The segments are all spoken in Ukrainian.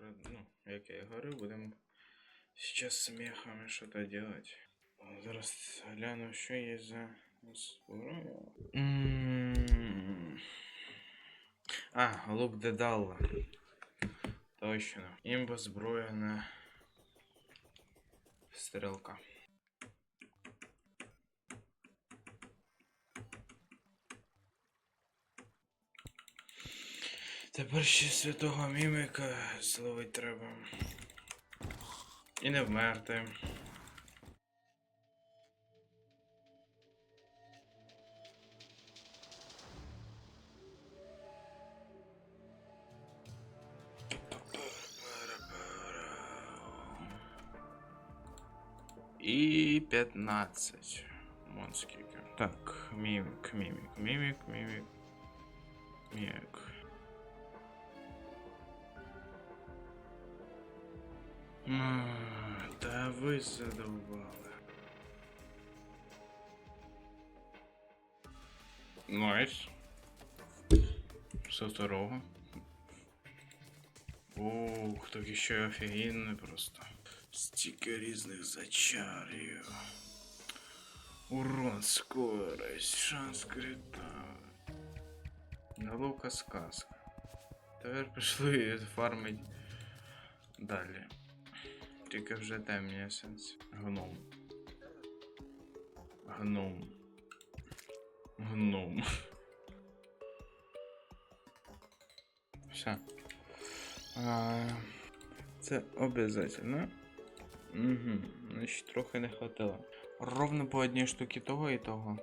Ну, як я і говорив, будемо зараз з мехами що-то делать. Зараз гляну, що є за зброя. А, лук Дедалла. Точно. Імба зброя на стрілка. Тепер ще святого міміка зловить треба. І не вмерти. І 15. Вон скільки. Так, мімік, мімік, мімік, мімік. Мімік. М, Та ви задовбали. Найс. Со второго. Ух, так еще офігенний просто. Стільки різних зачарів. Урон, скорость, шанс крита. Головка сказка. Тепер пішли фармить далі. Тільки вже темні есенс. Гном. Гном. Гном. Все. А, це обязательно. Угу. Значить, трохи не хватило. Ровно по одній штуки того і того.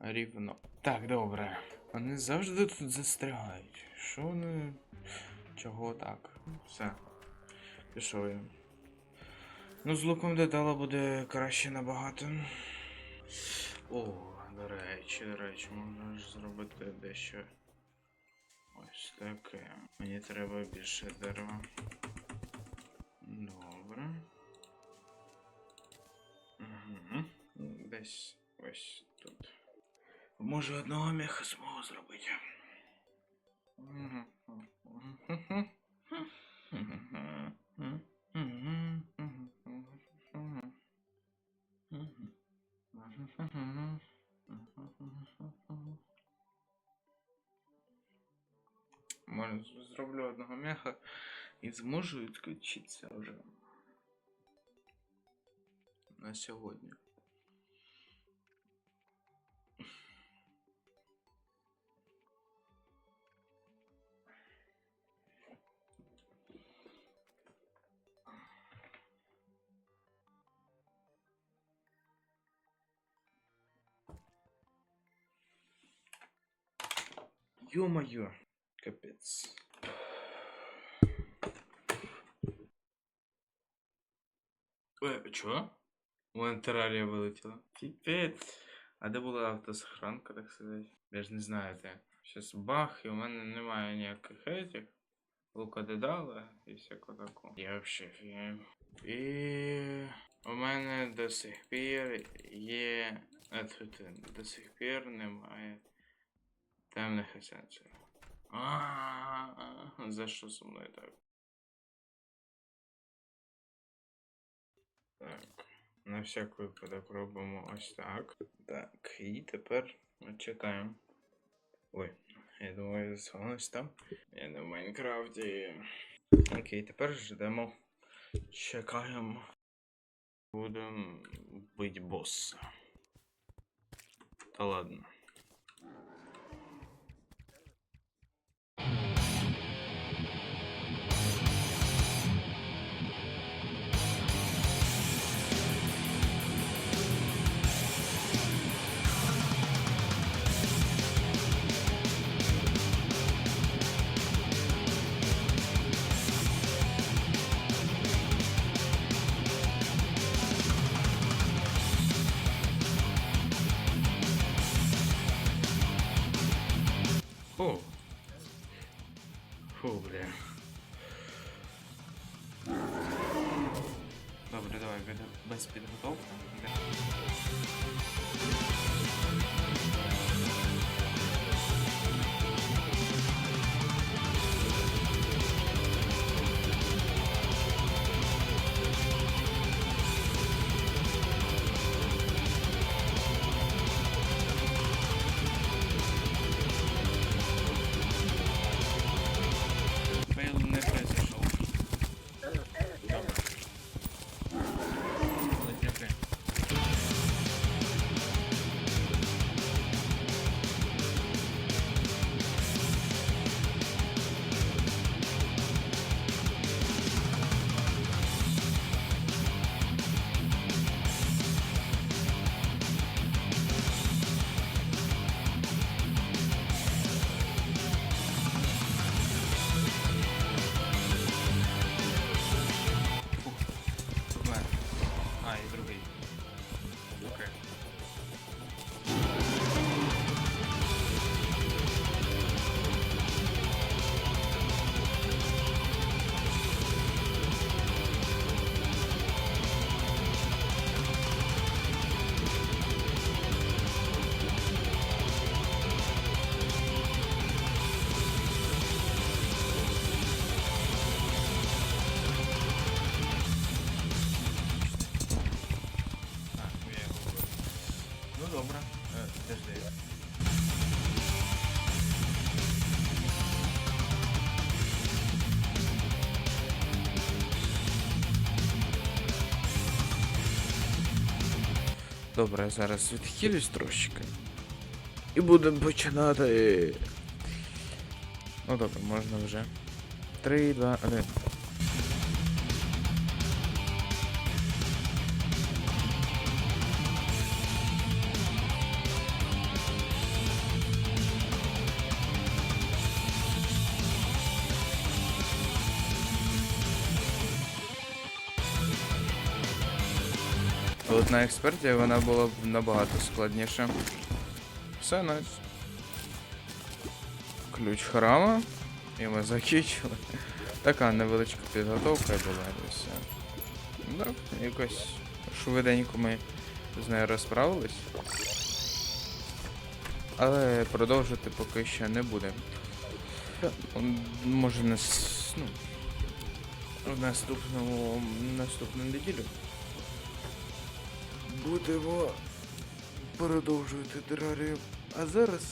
Рівно. Так, добре. Вони завжди тут застрягають. Що вони. Чого так? Все. Пішов я. Ну, з луком детала буде краще набагато. О, до речі, до речі, можна ж зробити дещо. Ось таке. Мені треба більше дерева. Добре. Угу. Десь ось тут. Може одного меха змогу зробити. Може, зроблю одного меха і зможу відключитися вже на сьогодні. Ё-моё, Капец. Е, чого? У мене терарія вилетіла. Піпець. А де була автосохранка, так сказати? Я ж не знаю де. Щас бах, і у мене немає ніяких етих. Лука дедала і всякого такого. Я вообще фігаю. І у мене до сих пір є. А, тут, до сих пір немає темних есенцій. А, за що зі мною так? Так, на всяк випадок робимо ось так. Так, і тепер чекаємо. Ой, я думаю, зазвонилось там. Я в Майнкрафті. Окей, тепер ждемо. Чекаємо. Будемо бить босса. Та ладно. Фу. Фу, бля. Добре, давай, без- без Ну добре. Е, підожди. Добре, зараз відхилюсь трошечки. І будемо починати. Ну добре, можна вже. 3, 2, 1. От на експерті вона була б набагато складніша. Все, найс. Ключ храма. І ми закінчили. Така невеличка підготовка була і все. Так, якось швиденько ми з нею розправились. Але продовжити поки що не будемо. Може нас. Ну, в наступному наступну неділю. Будемо продовжувати терарію. А зараз,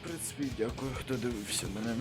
в принципі, дякую, хто дивився мене.